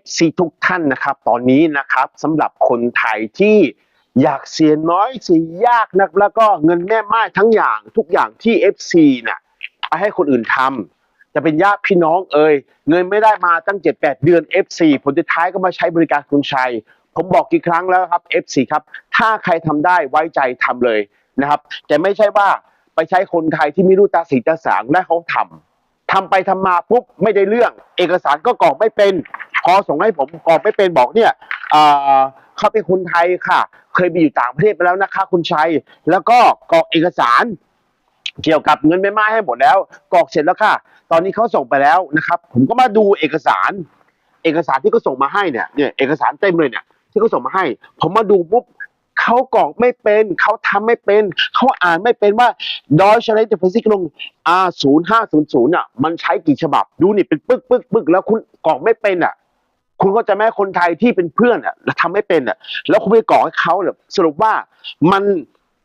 FC ทุกท่านนะครับ ตอนนี้นะครับสำหรับคนไทยที่อยากเสียน้อยเสียยากนะแล้วก็เงินแม่ไม้ทั้งอย่างทุกอย่างที่ FC น่ะไปให้คนอื่นทำจะเป็นญาติพี่น้องเอ่ยเงินไม่ได้มาตั้ง 7-8 เดือน FC ผลสุดท้ายก็มาใช้บริการคุณชัย ผมบอกกี่ครั้งแล้วครับ FC ครับ ถ้าใครทำได้ไว้ใจทำเลยนะครับแต่ไม่ใช่ว่าไปใช้คนไทยที่ไม่รู้ตาสีตาสางและเขาทำทำไปทำมาปุ๊บไม่ได้เรื่อง เอกสารก็กรอกไม่เป็น พอส่งให้ผมกรอกไม่เป็นบอกเนี่ยเขาเป็นคนไทยค่ะ เคยไปอยู่ต่างประเทศไปแล้วนะคะ คุณชัย แล้วก็กรอกเอกสารเกี่ยวกับเงินไม่ไม้ให้หมดแล้วกรอกเสร็จแล้วค่ะ ตอนนี้เขาส่งไปแล้วนะครับ ผมก็มาดูเอกสาร เอกสารที่เขาส่งมาให้เนี่ยเนี่ยเอกสารเต็มเลยเนี่ยที่เขาส่งมาให้ ผมมาดูปุ๊บเขากรอกไม่เป็นเขาทำไม่เป็นเขาอ่านไม่เป็นว่าดอยชเลนจ์ฟิสิกลง R ศูนย์ห้าศูนย์ศูนย์อะมันใช้กี่ฉบับดูนี่เป็นปึ๊กปึ๊กปึ๊กแล้วคุณกรอกไม่เป็นอะ คุณก็จะแม่คนไทยที่เป็นเพื่อนอะแล้วทำไม่เป็นอะ แล้วคุณไปก่อให้เขาเนี่ยสรุปว่ามัน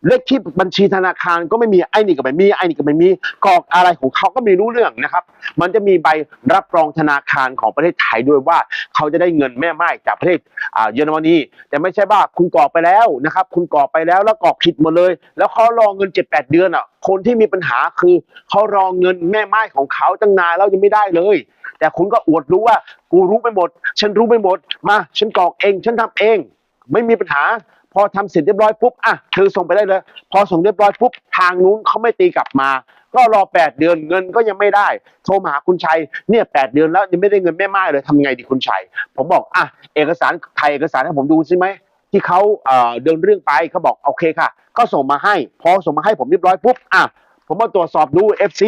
เลขที่บัญชีธนาคารก็ไม่มีไอ้นี่ก็ไม่มีไอ้นี่ก็ไม่มีกรอกอะไรของเขาก็ไม่รู้เรื่องนะครับ มันจะมีใบรับรองธนาคารของประเทศไทยด้วยว่า เขาจะได้เงินแม่ไม้จากประเทศอ่าเยอรมนีแต่ไม่ใช่ว่าคุณกรอกไปแล้วนะครับ คุณกรอกไปแล้วแล้วกรอกผิดหมดเลย แล้วเขารอเงินเจ็ดแปดเดือนอะคนที่มีปัญหาคือเขารอเงินแม่ไม้ของเขาตั้งนานแล้วยังไม่ได้เลย แต่คุณก็อวดรู้ว่ากูรู้ไปหมด ฉันรู้ไปหมด มา ฉันกรอกเอง ฉันทำเอง ไม่มีปัญหา พอทำเสร็จเรียบร้อยปุ๊บอะเธอส่งไปได้เลย พอส่งเรียบร้อยปุ๊บทางนู้นเขาไม่ตีกลับมา ก็รอแปดเดือนเงินก็ยังไม่ได้ โทรมาหาคุณชัยเนี่ยแปดเดือนแล้วยังไม่ได้เงินแม่ไม้เลยทำไงดีคุณชัย ผมบอกอะเอกสารไทยเอกสารให้ผมดูใช่ไหมที่เขาเอ่อเดินเรื่องไปเขาบอกโอเคค่ะ ก็ส่งมาให้ พอส่งมาให้ผมเรียบร้อยปุ๊บอะผมมาตรวจสอบดู FC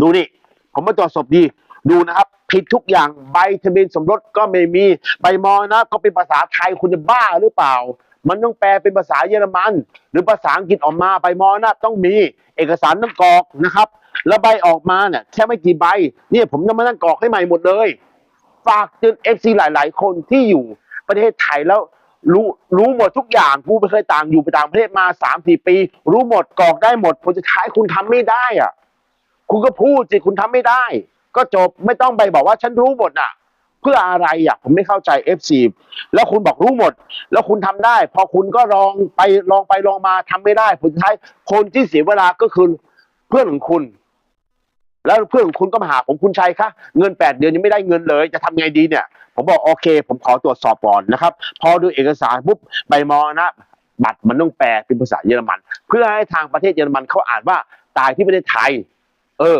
ดูนี่ผมมาตรวจสอบดี ดูนะครับ ผิดทุกอย่างใบทะเบียนสมรสก็ไม่มีใบมอนะก็เป็นภาษาไทยคุณจะบ้าหรือเปล่า มันต้องแปลเป็นภาษาเยอรมัน หรือภาษาอังกฤษออกมาใบมอนะต้องมีเอกสารต้องกรอกนะครับ แล้วใบออกมาเนี่ยแค่ไม่กี่ใบเนี่ยผมต้องมานั่งกรอกให้ใหม่หมดเลย ฝากเตือนเอฟซีหลาย ๆ คนที่อยู่ประเทศไทยแล้วรู้รู้หมดทุกอย่างกูไม่เคยต่างอยู่ไปต่างประเทศมาสามสี่ปี รู้หมดกรอกได้หมดผลสุดท้ายคุณทำไม่ได้อะ คุณก็พูดสิคุณทำไม่ได้ ก็จบไม่ต้องไปบอกว่าฉันรู้หมดน่ะ เพื่ออะไรอะผมไม่เข้าใจ FC แล้วคุณบอกรู้หมด แล้วคุณทำได้ พอคุณก็ลองไปลองไปลองมาทำไม่ได้ผลท้ายคนที่เสียเวลาก็คือเพื่อนของคุณ แล้วเพื่อนของคุณก็มาหาผมคุณชัยคะเงินแปดเดือนยังไม่ได้เงินเลย จะทำไงดีเนี่ย ผมบอกโอเค ผมขอตรวจสอบก่อนนะครับ พอดูเอกสารปุ๊บใบมอนะบัตรมันต้องแปลเป็นภาษาเยอรมัน เพื่อให้ทางประเทศเยอรมันเขาอ่านว่าตายที่ประเทศไทย เออ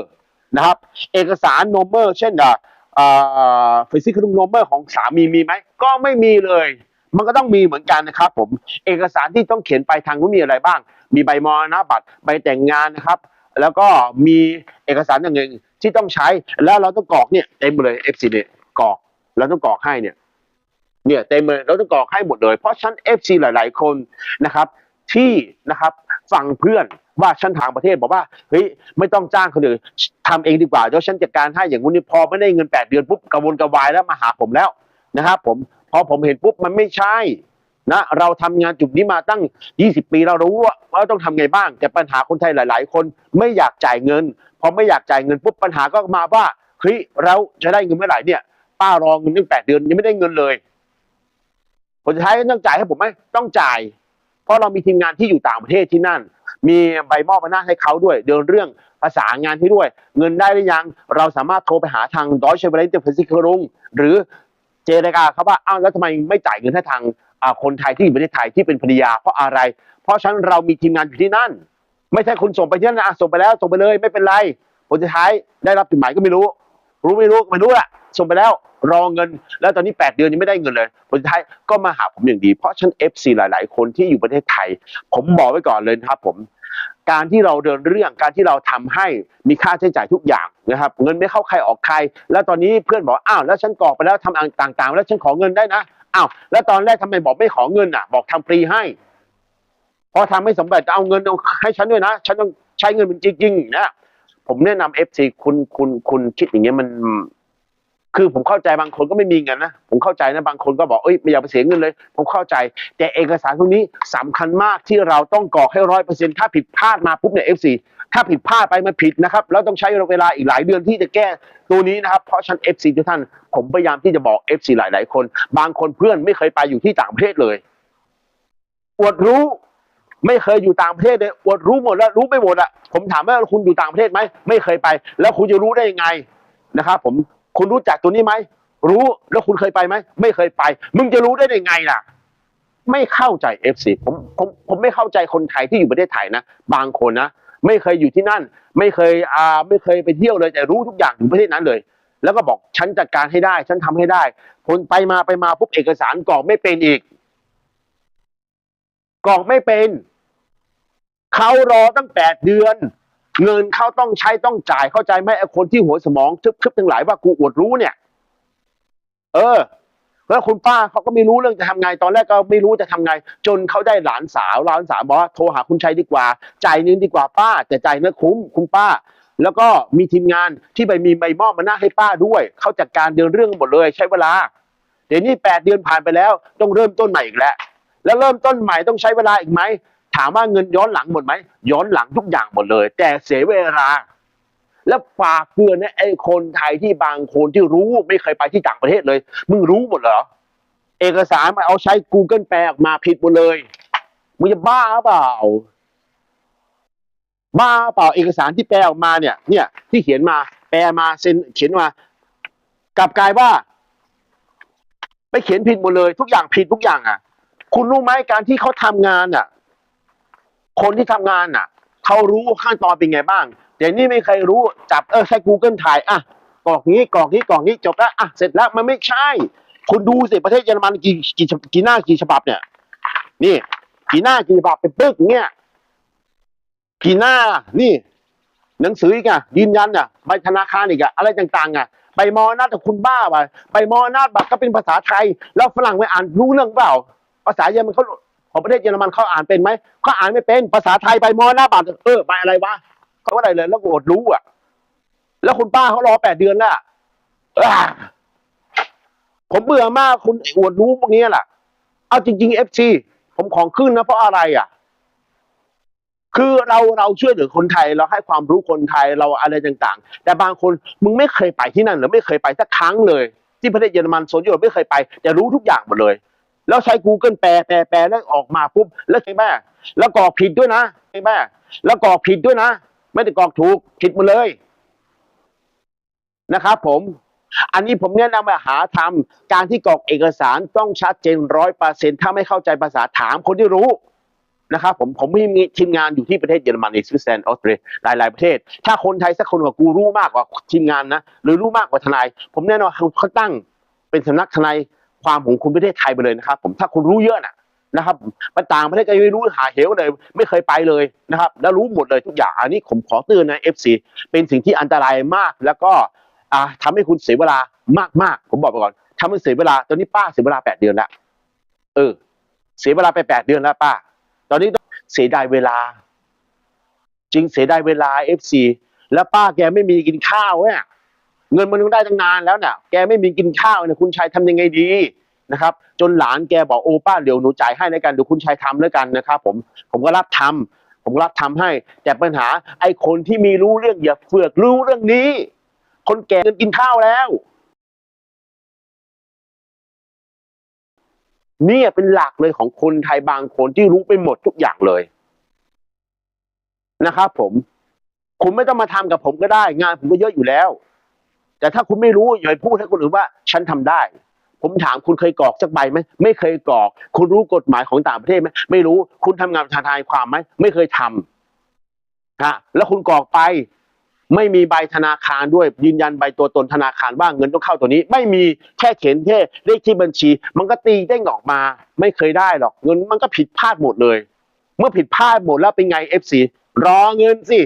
นะครับ เอกสารโนเมอร์ เช่นอะอ่าฟิสิกส์โนเมอร์ของสามีมีไหม ก็ไม่มีเลย มันก็ต้องมีเหมือนกันนะครับผม เอกสารที่ต้องเขียนไปทางนู้นมีอะไรบ้าง มีใบมรณบัตร ใบแต่งงานนะครับ แล้วก็มีเอกสารอย่างหนึ่งที่ต้องใช้ แล้วเราต้องกรอกเนี่ยเต็มเลย FC เนี่ยกรอก เราต้องกรอกให้เนี่ยเนี่ยเต็มเลยเราต้องกรอกให้หมดเลย เพราะฉัน FC หลาย ๆ คนนะครับที่นะครับ ฟังเพื่อนว่าฉันทางประเทศบอกว่าเฮ้ยไม่ต้องจ้างคนอื่นทำเองดีกว่าเดี๋ยวฉันจัดการให้อย่างนี้พอไม่ได้เงินแปดเดือนปุ๊บกระวนกระวายแล้วมาหาผมแล้วนะครับผมพอผมเห็นปุ๊บมันไม่ใช่นะเราทำงานจุดนี้มาตั้ง 20 ปีเรารู้ว่าว่าต้องทำไงบ้าง แต่ปัญหาคนไทยหลาย ๆ คนไม่อยากจ่ายเงินพอไม่อยากจ่ายเงินปุ๊บปัญหาก็มาว่าเฮ้ยเราจะได้เงินเมื่อไหร่เนี่ย ป้ารองเงินตั้งแปดเดือนยังไม่ได้เงินเลยผลสุดท้ายก็ต้องจ่ายให้ผมไหมต้องจ่าย เพราะเรามีทีมงานที่อยู่ต่างประเทศที่นั่น มีใบมอบอำนาจให้เขาด้วย เดินเรื่องภาษางานให้ด้วย เงินได้หรือยังเราสามารถโทรไปหาทางดอยเชเวเลนเตอร์ฟิสิกรุงหรือเจรจาเขาว่าอ้าวแล้วทำไมไม่จ่ายเงินให้ทางคนไทยที่อยู่ประเทศไทยที่เป็นภรรยาเพราะอะไร เพราะฉะนั้นเรามีทีมงานอยู่ที่นั่น ไม่ใช่คุณส่งไปที่นั่นนะอะส่งไปแล้วส่งไปเลยไม่เป็นไรผลสุดท้ายได้รับจดหมายก็ไม่รู้ รู้ไม่รู้ไม่รู้ละส่งไปแล้วรอเงิน แล้วตอนนี้ 8 เดือนยังไม่ได้เงินเลยผลสุดท้ายก็มาหาผมอย่างดี เพราะฉัน FC หลาย ๆ คนที่อยู่ประเทศไทย ผมบอกไว้ก่อนเลยนะครับผมการที่เราเดินเรื่องการที่เราทำให้มีค่าใช้จ่ายทุกอย่างนะครับ เงินไม่เข้าใครออกใคร แล้วตอนนี้เพื่อนบอกอ้าวแล้วฉันกรอกไปแล้วทำต่างๆ แล้วฉันขอเงินได้นะอ้าวแล้วตอนแรกทำไมบอกไม่ขอเงินอะ บอกทำฟรีให้พอทำไม่สำเร็จเอาเงินเอาให้ฉันด้วยนะ ฉันต้องใช้เงินเป็นจริงๆนะ ผมแนะนำเอฟซีคุณคุณคุณคิดอย่างเงี้ยมัน คือผมเข้าใจบางคนก็ไม่มีเงินนะผมเข้าใจนะบางคนก็บอกเอ้ยไม่อยากไปเสียเงินเลย ผมเข้าใจ แต่เอกสารพวกนี้สำคัญมากที่เราต้องกรอกให้ร้อยเปอร์เซ็นต์ถ้าผิดพลาดมาปุ๊บเนี่ย FC ถ้าผิดพลาดไปมันผิดนะครับแล้วต้องใช้เวลาอีกหลายเดือนที่จะแก้ตัวนี้นะครับ เพราะฉะนัน FC ทุกท่าน ผมพยายามที่จะบอก FC หลาย ๆ คน บางคนเพื่อนไม่เคยไปอยู่ที่ต่างประเทศเลย อวดรู้ ไม่เคยอยู่ต่างประเทศเลยอวดรู้หมดแล้วรู้ไปหมดอะผมถามว่าคุณอยู่ต่างประเทศไหมไม่เคยไป แล้วคุณจะรู้ได้ยังไงนะครับผมคุณรู้จักตัวนี้ไหมรู้แล้วคุณเคยไปไหมไม่เคยไป มึงจะรู้ได้ยังไงล่ะ ไม่เข้าใจ FC ผมผมผมไม่เข้าใจคนไทยที่อยู่ประเทศไทยนะบางคนนะไม่เคยอยู่ที่นั่น ไม่เคยอ่าไม่เคยไปเที่ยวเลยแต่รู้ทุกอย่างอยู่ประเทศนั้นเลย แล้วก็บอกฉันจัดการให้ได้ ฉันทำให้ได้คนไปมาไปมาปุ๊บเอกสารกรอกไม่เป็นอีกกรอกไม่เป็น เขารอตั้งแปดเดือน เงินเขาต้องใช้ต้องจ่ายเข้าใจไหมไอ้คนที่หัวสมองทึบๆทั้งหลายว่ากูอวดรู้เนี่ย เออแล้วคุณป้าเขาก็ไม่รู้เรื่องจะทำไงตอนแรกก็ไม่รู้จะทำไง จนเขาได้หลานสาวหลานสาวบอกว่าโทรหาคุณชัยดีกว่าจ่ายเงินดีกว่าป้าแต่จ่ายเงินคุ้มคุณป้า แล้วก็มีทีมงานที่ไปมีใบมอบมาหน้าให้ป้าด้วยเขาจัดการเดินเรื่องหมดเลยใช้เวลาเดี๋ยวนี้แปดเดือนผ่านไปแล้ว ต้องเริ่มต้นใหม่อีกแล้ว แล้วเริ่มต้นใหม่ต้องใช้เวลาอีกไหม ถามว่าเงินย้อนหลังหมดไหมย้อนหลังทุกอย่างหมดเลย แต่เสียเวลา แล้วฝากเตือนนะไอ้คนไทยที่บางคนที่รู้ไม่เคยไปที่ต่างประเทศเลย มึงรู้หมดเหรอเอกสารมาเอาใช้ Google แปลออกมาผิดหมดเลยมึงจะบ้าเปล่า บ้าเปล่าเอกสารที่แปลออกมาเนี่ย เนี่ย ที่เขียนมา แปลมาเซ็นเขียนมา กลับกลายว่า ไปเขียนผิดหมดเลย ทุกอย่างผิดทุกอย่างอะ คุณรู้ไหมการที่เขาทำงานอะ คนที่ทำงานอะเขารู้ขั้นตอนเป็นไงบ้าง แต่นี่ไม่เคยรู้จับเออใช้ Google ถ่ายอะกรอกนี้กรอกนี้กรอกนี้จบแล้วอะเสร็จแล้วมันไม่ใช่ คุณดูสิประเทศเยอรมันกี่กี่กี่หน้ากี่ฉบับเนี่ย นี่กี่หน้ากี่ฉบับเป็นปึ๊กเงี้ยกี่หน้านี่ หนังสืออีกอะยืนยันอะใบธนาคารอีกอะอะไรต่างๆอะใบมอนาแต่คุณบ้าไปใบมอนาบัตรก็เป็นภาษาไทย แล้วฝรั่งไม่อ่านรู้เรื่องเปล่า ภาษาเยอรมันเขา ของประเทศเยอรมันเขาอ่านเป็นไหมเขาอ่านไม่เป็นภาษาไทยใบมอหน้าบัตรเออใบอะไรวะเขาว่าอะไรเลย แล้วก็อดรู้อะ แล้วคุณป้าเขารอแปดเดือนแล้วอะผมเบื่อมากคุณอวดรู้พวกนี้แหละเอาจริงๆเอฟซีผมของขึ้นนะเพราะอะไรอะ คือเราเราช่วยเหลือคนไทยเราให้ความรู้คนไทยเราอะไรต่างๆ แต่บางคนมึงไม่เคยไปที่นั่นหรือไม่เคยไปสักครั้งเลย ที่ประเทศเยอรมันโซนยุโรปไม่เคยไป แต่รู้ทุกอย่างหมดเลย แล้วใช้ Google แปลแปลแปลแล้วออกมาปุ๊บแล้วใช่ไหมแล้วกรอกผิดด้วยนะใช่ไหมแล้วกรอกผิดด้วยนะ ไม่ได้กรอกถูกผิดหมดเลยนะครับผม อันนี้ผมแนะนำมาหาทำการที่กรอกเอกสารต้องชัดเจนร้อยเปอร์เซ็นถ้าไม่เข้าใจภาษาถามคนที่รู้นะครับผมผมมีทีมงานอยู่ที่ประเทศเยอรมันสวิตเซอร์แลนด์ออสเตรเลียหลาย ๆ ประเทศ ถ้าคนไทยสักคนกับกูรู้มากกว่าทีมงานนะหรือรู้มากกว่าทนาย ผมแน่นอนเขาเขาตั้งเป็นสำนักทนาย ความของคุณประเทศไทยไปเลยนะครับ ผมถ้าคุณรู้เยอะน่ะนะครับไปต่างประเทศก็ยังไม่รู้หาเหวเลย ไม่เคยไปเลยนะครับ แล้วรู้หมดเลยทุกอย่างอันนี้ผมขอเตือนนะ FC เป็นสิ่งที่อันตรายมากแล้วก็อ่าทำให้คุณเสียเวลามากๆ ผมบอกไปก่อนทำให้เสียเวลาตอนนี้ป้าเสียเวลาแปดเดือนแล้วเออ เสียเวลาไปแปดเดือนแล้วป้า ตอนนี้ต้องเสียดายเวลา จริงเสียดายเวลาเอฟซีแล้วป้าแกไม่มีกินข้าวเนี่ย เงินมันงได้ตั้งนานแล้วเนี่ยแกไม่มีกินข้าวเนี่ยคุณชัยทำยังไงดีนะครับ จนหลานแกบอกโอ้ป้าเดี๋ยวหนูจ่ายให้ในกันเดี๋ยวคุณชัยทำแล้วกันนะครับ ผมผมก็รับทำผมรับทำให้ แต่ปัญหาไอ้คนที่มีรู้เรื่องอย่าเฟือกรู้เรื่องนี้ คนแก่เงินกินข้าวแล้วเนี่ยเป็นหลักเลยของคนไทยบางคนที่รู้ไปหมดทุกอย่างเลยนะครับผม คุณไม่ต้องมาทำกับผมก็ได้ งานผมก็เยอะอยู่แล้ว แต่ถ้าคุณไม่รู้อย่าไปพูดให้คนอื่นว่าฉันทำได้ ผมถามคุณเคยกรอกสักใบไหมไม่เคยกรอก คุณรู้กฎหมายของต่างประเทศไหมไม่รู้คุณทำงานทางทนายความไหมไม่เคยทำฮะแล้วคุณกรอกไปไม่มีใบธนาคารด้วย ยืนยันใบตัวตนธนาคารว่าเงินต้องเข้าตัวนี้ ไม่มีแค่เขียนแค่เลขที่บัญชี มันก็ตีเด้งออกมา ไม่เคยได้หรอกเงินมันก็ผิดพลาดหมดเลย เมื่อผิดพลาดหมดแล้วเป็นไงเอฟซีรอเงินสิ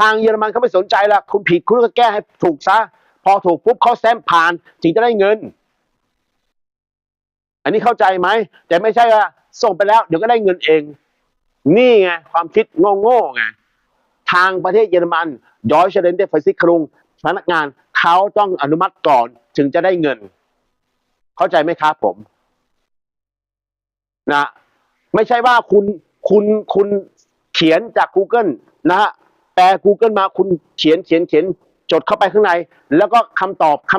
ทางเยอรมันเขาไม่สนใจละคุณผิดคุณก็แก้ให้ถูกซะ พอถูกปุ๊บเขาแซมผ่านถึงจะได้เงิน อันนี้เข้าใจไหม แต่ไม่ใช่ว่าส่งไปแล้ว เดี๋ยวก็ได้เงินเอง นี่ไงความคิดโง่ๆไงทางประเทศเยอรมันดอยเชเลนเดฟซิกรุงพนักงานเขาต้องอนุมัติก่อนถึงจะได้เงิน เข้าใจไหมครับผมนะไม่ใช่ว่าคุณคุณคุณเขียนจาก Google นะฮะ แต่ Google มาคุณเขียนเขียนเขียนจดเข้าไปข้างใน แล้วก็คำตอบคำ